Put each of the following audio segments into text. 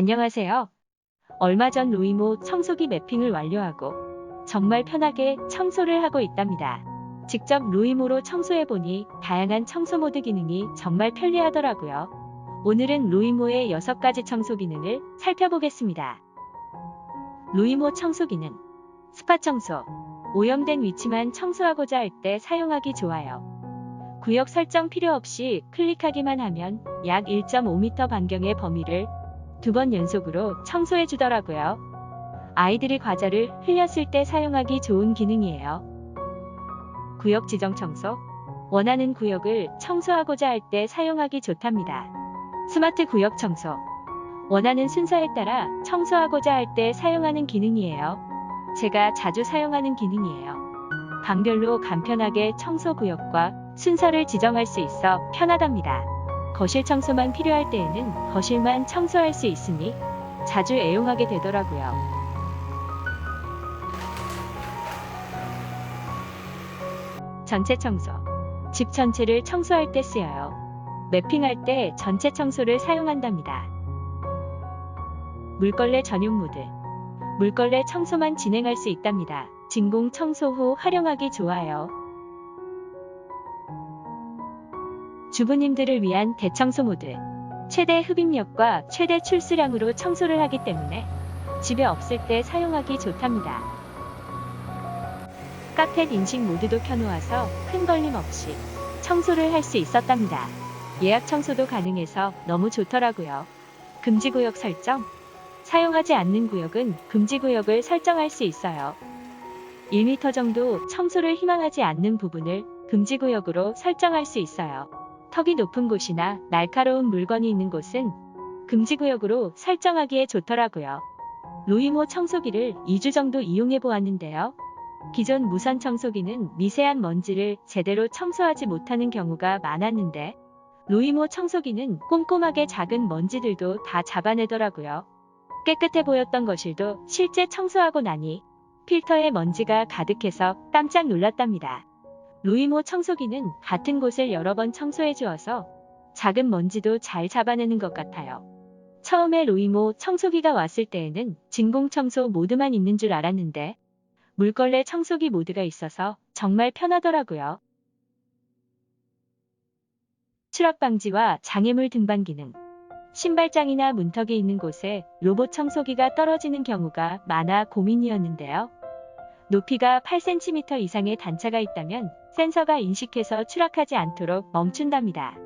안녕하세요. 얼마 전 로이모 청소기 매핑을 완료하고 정말 편하게 청소를 하고 있답니다. 직접 로이모로 청소해보니 다양한 청소 모드 기능이 정말 편리하더라고요. 오늘은 로이모의 6가지 청소 기능을 살펴보겠습니다. 로이모 청소 기능 스파 청소 오염된 위치만 청소하고자 할 때 사용하기 좋아요. 구역 설정 필요 없이 클릭하기만 하면 약 1.5m 반경의 범위를 두 번 연속으로 청소해 주더라고요. 아이들이 과자를 흘렸을 때 사용하기 좋은 기능이에요. 구역 지정 청소 원하는 구역을 청소하고자 할 때 사용하기 좋답니다. 스마트 구역 청소 원하는 순서에 따라 청소하고자 할 때 사용하는 기능이에요. 제가 자주 사용하는 기능이에요. 방별로 간편하게 청소 구역과 순서를 지정할 수 있어 편하답니다. 거실 청소만 필요할 때에는 거실만 청소할 수 있으니 자주 애용하게 되더라고요. 전체 청소. 집 전체를 청소할 때 쓰여요. 매핑할 때 전체 청소를 사용한답니다. 물걸레 전용 모드. 물걸레 청소만 진행할 수 있답니다. 진공 청소 후 활용하기 좋아요. 주부님들을 위한 대청소 모드. 최대 흡입력과 최대 출수량으로 청소를 하기 때문에 집에 없을 때 사용하기 좋답니다. 카펫 인식 모드도 켜놓아서 큰 걸림 없이 청소를 할 수 있었답니다. 예약 청소도 가능해서 너무 좋더라고요. 금지구역 설정. 사용하지 않는 구역은 금지구역을 설정할 수 있어요. 1m 정도 청소를 희망하지 않는 부분을 금지구역으로 설정할 수 있어요. 턱이 높은 곳이나 날카로운 물건이 있는 곳은 금지구역으로 설정하기에 좋더라고요. 로이모 청소기를 2주 정도 이용해 보았는데요. 기존 무선 청소기는 미세한 먼지를 제대로 청소하지 못하는 경우가 많았는데 로이모 청소기는 꼼꼼하게 작은 먼지들도 다 잡아내더라고요. 깨끗해 보였던 거실도 실제 청소하고 나니 필터에 먼지가 가득해서 깜짝 놀랐답니다. 로이모 청소기는 같은 곳을 여러 번 청소해 주어서 작은 먼지도 잘 잡아내는 것 같아요. 처음에 로이모 청소기가 왔을 때에는 진공 청소 모드만 있는 줄 알았는데 물걸레 청소기 모드가 있어서 정말 편하더라고요. 추락 방지와 장애물 등반 기능. 신발장이나 문턱이 있는 곳에 로봇 청소기가 떨어지는 경우가 많아 고민이었는데요. 높이가 8cm 이상의 단차가 있다면 센서가 인식해서 추락하지 않도록 멈춘답니다.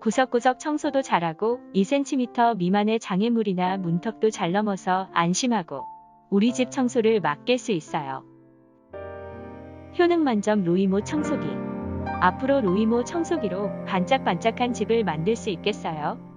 구석구석 청소도 잘하고 2cm 미만의 장애물이나 문턱도 잘 넘어서 안심하고 우리 집 청소를 맡길 수 있어요. 효능 만점 로이모 청소기. 앞으로 로이모 청소기로 반짝반짝한 집을 만들 수 있겠어요?